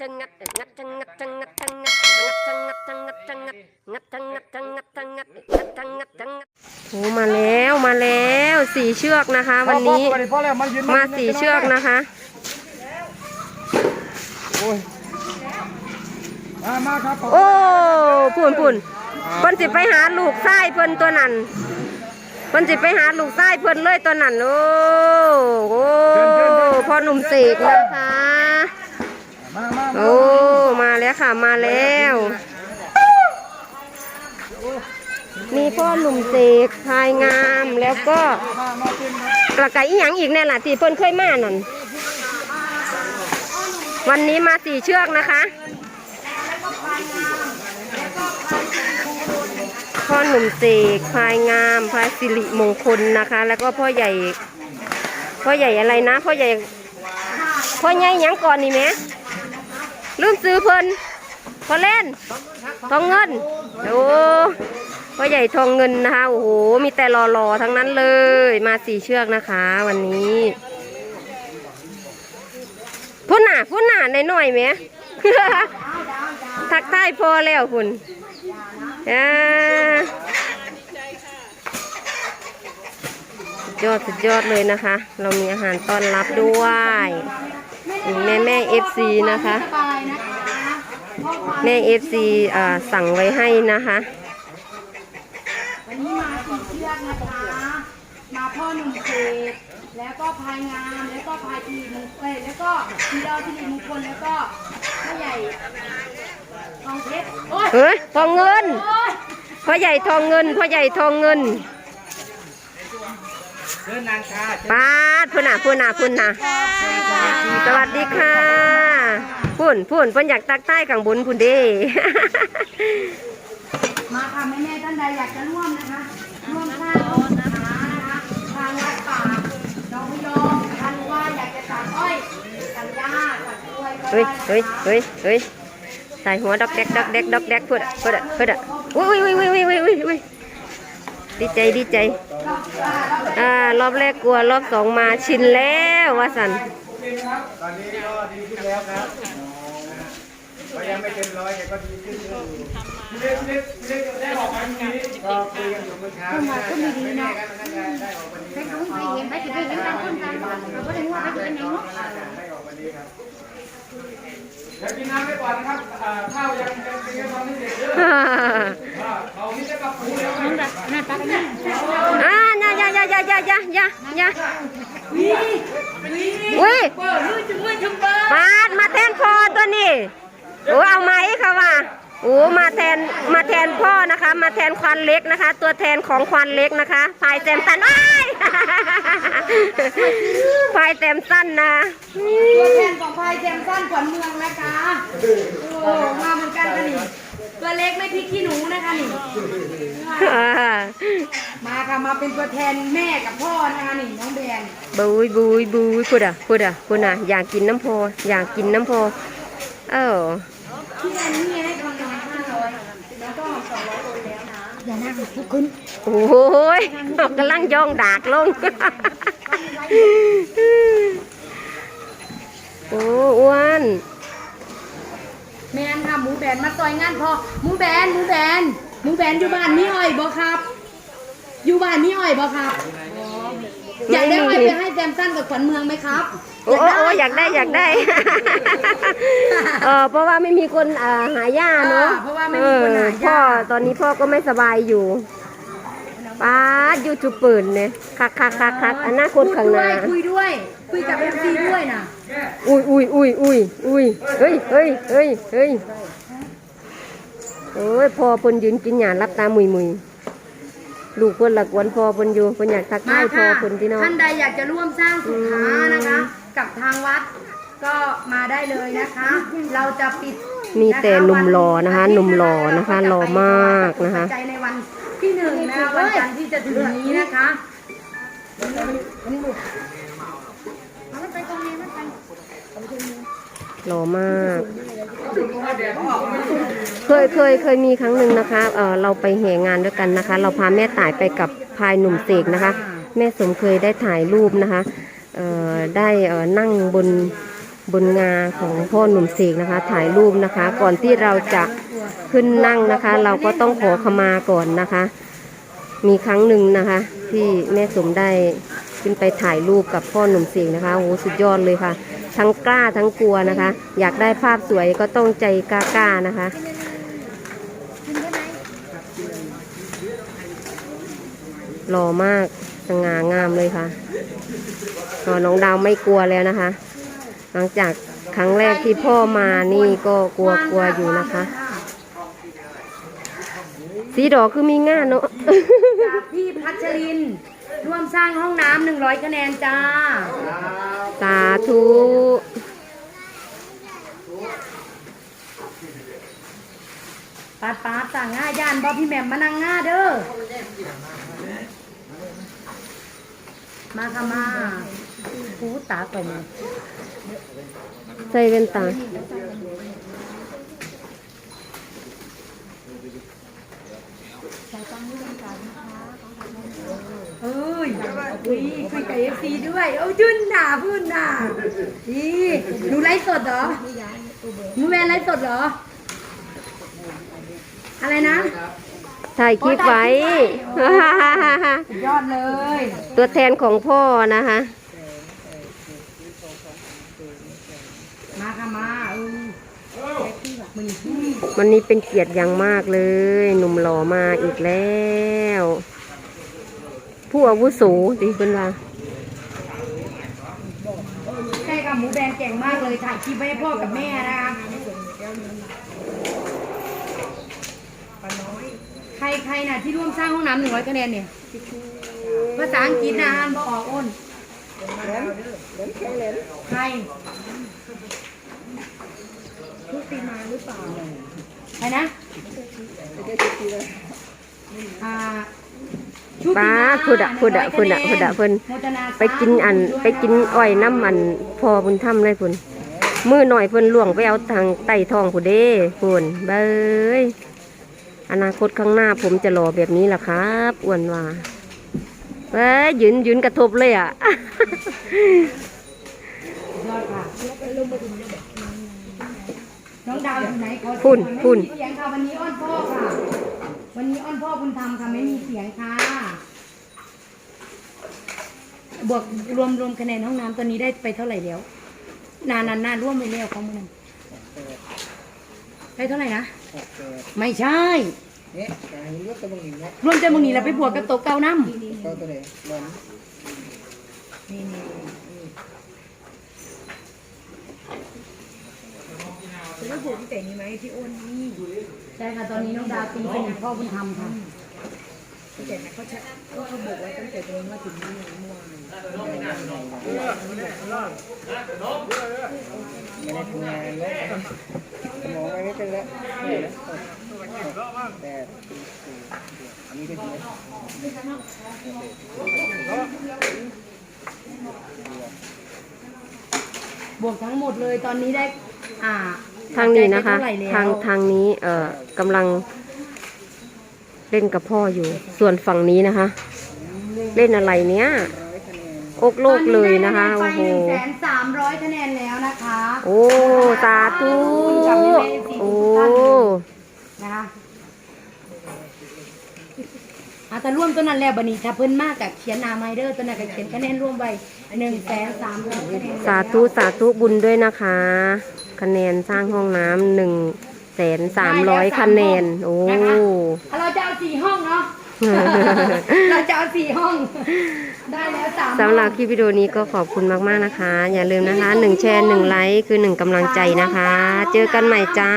จังงัดงัดจังงัดจังงัดจังงัดงัดจังงัดจังงัดจังงัดงัดจังงัดจังงัดจังงัดงัดจังงัดจังงัดโอ้มาแล้วมาแล้วสี่เชือกนะคะ วันนี้มาสี่เชือกนะคะโอ้ยมาครับโอ้ปุ่นปุ่นเพิ่นสิไปหาลูกไส้เพิ่นตัวนั้นเพิ่นสิไปหาลูกไส้เพิ่นเลยตัวนั้นโอ้โอ้พ่อหนุ่มเสกนะคะ โอ้ มาแล้วค่ะ มาแล้ว มีพ่อหนุ่มเสกพายงาม แล้วก็กระไก่อีหยังอีกแน่ล่ะที่เพิ่นเคยมานั่น วันนี้มาสี่เชือกนะคะพ่อหนุ่มเสกพายงามพายสิริมงคลนะคะ แล้วก็พ่อใหญ่ พ่อใหญ่อะไรนะ พ่อใหญ่พ่อใหญ่ยังก่อนนี่แหม ลืมซื้อเพิ่นพอเล่น ทองเงินโอ้พ่อใหญ่ทองเงินนะคะโอ้โหมีแต่หล่อๆทั้งนั้นเลย มาสี่เชือกนะคะ วันนี้พุ่นหน่ะพุ่นหน่ะในหน่อยไหมทักทายพอแล้วคุณอ่าสุด ยอดสุดยอดเลยนะคะ เรามีอาหารต้อนรับด้วยแม่แม่เอฟซีนะคะแม่เอฟซีอ่าสั่งไว้ให้นะคะวันนี้มาสี่เชือกนะคะ มาพ่อหนุ่มเศษแล้วก็พายงามแล้วก็พายทีมงเอ้ยแล้วก็ทีดาวทีมงคลแล้วก็พ่อใหญ่ทองเพชรโอ้ยเฮ้ยทองเงินโอ้ยพ่อใหญ่ทองเงินพ่อใหญ่ทองเงิน เดินนานชาป้าดพุ่นน่ะพุ่นน่ะพุ่นน่ะสวัสดีค่ะพุ่นพุ่นเพิ่นอยากตักใต้กังบนพุ่นเด้มาค่ะแม่แม่ๆท่านใดอยากจะร่วมนะคะ ร่วมสร้างร่วมหานะคะทางวัดป่าหนองพยอมท่านว่าอยากจะตัดอ้อยตัดหญ้าตัดกล้วยก็เฮ้ยได้เฮ้ยนะคะเฮ้ยเฮ้ยใส่หัวดอกแดกดอกแดกดอกแดกพุ่นอะพุ่นอะพุ่นอะอุ้ยอุ้ยอุ้ยอุ้ยอุ้ยอุ้ยอุ้ย ดีใจดีใจ อ่า รอบแรกกลัวรอบสองมาชินแล้วว่าสันตอนนี้ก็ดีขึ้นแล้วครับก็ยังไม่เต็มร้อยแต่ก็ดีขึ้นเยอะอยู่เล็กเล็กเล็กได้ออกมาทีนี้ก็คุยกันอยู่เมื่อเช้าไม่แน่กันน่าะได้ออกวันนี้ครับไปเห็นไปสิไปเห็นกันคนกันเราก็เลยว่าไปเห็นไหนเนาะน่าจะได้ออกวันนี้ครับ เดี๋ยวกินน้ำไปก่อนนะครับอ่าข้าวยังยังยังทำไม่เสร็จเยอะอ่าเขามีแต่กับปูแล้วนะอ่าอย่าอย่าอย่าอย่าอย่าอย่าอย่าอย่าอุ้ยปาดมาแทนพ่อตัวนี้โอ้เอาไหมค่ะว่า โอ้มาแทนมาแทนพ่อนะคะ มาแทนควันเล็กนะคะ ตัวแทนของควันเล็กนะคะพายแซมสันอ้ายพายแซมสันนะตัวแทนของพายแจมสั้นขวัญเมืองนะคะโอ้มาเหมือนกันค่ะนี่ตัวเล็กไม่พริกขี้หนูนะคะนี่อ่ามาค่ะมาเป็นตัวแทนแม่กับพ่อนะคะนี่น้องแบนบุยบุยบุยพูดอะพูดอะพูดอะอยากกินน้ำโพอยากกินน้ำโพเออพี่แอนนี่ให้ทำงานห้าร้อยแล้วก็ส องร้อยโอนแล้วนะอย่านั่งทุกคนโอ้ยกำลังย่องดากลง โอ้อ้วนแมนค่ะหมูแบนมาซอยงานพอหมูแบนหมูแบนหมูแบนอยู่บ้านมีอ้อยบ่ครับ อยู่บ้านมีอ้อยบ่ครับ อยากได้อ้อยไปให้แจมสั้นกับขวัญเมืองไหมครับ โอ้โอ้โอ้อยากได้อยากได้ เออเพราะว่าไม่มีคนอ่าหาหญ้าเนาะเพราะว่าไม่มีคนหาเออหญ้าพ่อตอนนี้พ่อก็ไม่สบายอยู่ป้าดยูทูบปืนเนี่ยคักคักคักคักอนาคตข้างหน้าคุยด้วย คุยกับเอฟซีด้วยนะอุ้ยอุ้ยอุ้ยอุ้ยอุ้ยเฮ้ยเฮ้ยเฮ้ยเฮ้ยโอ้ยพอเพิ่นยืนกินหยารับตามุยมุยลูกเพิ่นหลักวนพอเพิ่นอยู่เพิ่นอยากทักมาทายพอค่ะเพิ่นที่น้อง ท่านใดอยากจะร่วมสร้างสุขานะคะ กับทางวัด ก็มาได้เลยนะคะ เราจะปิดมีแต่หนุ่มหล่อนะคะวัหนุ่มหล่อนะคะหล่อมากนะคะปัจจัยในวันที่หนึ่งนะคะวันจันทร์ที่จะถึงนี้นะคะหล่อมาก เคยเคยเคยมีครั้งหนึ่งนะคะเออเราไปแห่งานด้วยกันนะคะ เราพาแม่ต่ายไปกับพายหนุ่มเสกนะคะ แม่สมเคยได้ถ่ายรูปนะคะเอ่อ ได้นั่งบนบนงาของพ่อหนุ่มเสกนะคะ ถ่ายรูปนะคะ ก่อนที่เราจะขึ้นนั่งนะคะ เราก็ต้องขอขมาก่อนนะคะ มีครั้งหนึ่งนะคะ ที่แม่สมได้ขึ้นไปถ่ายรูปกับพ่อหนุ่มเสกนะคะโอ้โหสุดยอดเลยค่ะ ทั้งกล้าทั้งกลัวนะคะ อยากได้ภาพสวยก็ต้องใจกล้าๆนะคะหล่อมาก สง่างามเลยค่ะอ๋อน้องดาวไม่กลัวแล้วนะคะ หลังจากครั้งแรกที่พ่อมานี่ก็กลัวกลัวอยู่นะคะ สีดอกคือมีง่าเนาะจากพี่พัชรินทร์ร่วมสร้างห้องน้ำหนึ่งร้อยคะแนนจ้า สาธุปาดปาดต่างง่าย่านบอพี่แหม่มมานั่งง่าเด้อ มาค่ะมาปูตาก่อนใส่แว่นตาเอ้ยคุยคุยกับเอฟซีด้วย โอ้จุนหนาพูดหนานี่หนูไลฟ์สดเหรอหนูแวนไลฟ์สดเหรอ อะไรนะ ถ่ายคลิปไว้ สุดยอดเลยตัวแทนของพ่อนะคะ มาค่ะมาเออมึงวันนี้เป็นเกียรติอย่างมากเลย หนุ่มหล่อมาอีกแล้ว ผู้อาวุโสดิคุณว่าใช่ค่ะหมูแดงเก่งมากเลยถ่ายคลิปไว้ให้พ่อกับแม่นะคะ ใครใครน่ะที่ร่วมสร้างห้องน้ำหนึ่งร้อยคะแนนเนี่ยภาษาอังกฤษนะอ่านบอออกอ้นใครชุติมาหรือเปล่าใครนะอ่าชุติป้ามาพุดะพุดะพุดะพุดะเพิ่นโมทนาสาธุไปกินอันไปกินอ้อยน้ำมันพอบุญถ้ำเลยพุ่นมือหน่อยเพิ่นล่วงไปเอาทางไต่ทองผู้เด้พุ่นเบ้ย อนาคตข้างหน้าผมจะหล่อแบบนี้ล่ะครับอ้วนว่าเบ้ยยืนยืนกระทบเลยอะยอดค่ะน้องดาวอยู่ไหนขอพุ่นพุ่นไม่มีเสียงค่ะวันนี้อ้อนพ่อค่ะ วันนี้อ้อนพ่อบุญธรรมค่ะไม่มีเสียงค่ะ บวกรวมรวมคะแนนห้องน้ำตอนนี้ได้ไปเท่าไหร่แล้ว นานนานนานร่วมไปแล้วของมันได้เท่าไหร่นะ ไม่ใช่เนี่ยการรถตะบังหินเนาะรวมแต่มึงนี่เราไปบวกกับโตะเก้าน้ำก็ตัวไหนลองใช่ค่ะตอนนี้น้องดาวตีเป็นพ่อบุญธรรมค่ะไม่ได้ทำงานแล้วส มองไม่เป็นแล้วเนี่ยนะแต่อันนี้ก็ดีนะบวกทั้งหมดเลยตอนนี้ได้ อ่าทางนี้นะคะ ได้เท่าไหร่แล้วทางทางนี้เอ่อกำลังเล่นกับพ่ออยู่ ส่วนฝั่งนี้นะคะ เล่นอะไรเนี้ย อกโลกเลยนะคะตโอ้อนโหนี้ได้คะแนนไปหนึ่งแสนสามร้อยคะแนนแล้วนะคะ โอ้สาธุโอ้นะคะอาแต่ร่วมตัวนั้นแล้วบันนี้ถ้าเพิ่นมากกับเขียนนาไมเดอร์ตัวนั้นก็เขียนคะแนนร่วมไปหนึ่งแสนสามร้อยคะแนนสาธุสาธุบุญด้วยนะคะ คะแนนสร้างห้องน้ำหนึ่งแสนสามร้อยคะแนนโอ้นะคะอะเราจะเอาสี่ห้องเนาะเราจะเอาสี่ห้องได้แล้วสาม สำหรับคลิปวิดีโอนี้ก็ขอบคุณมากๆนะคะ อย่าลืมนะคะหนึ่งแชร์หนึ่งไลค์คือหนึ่งกำลังใจนะคะ เจอกันใหม่จ้า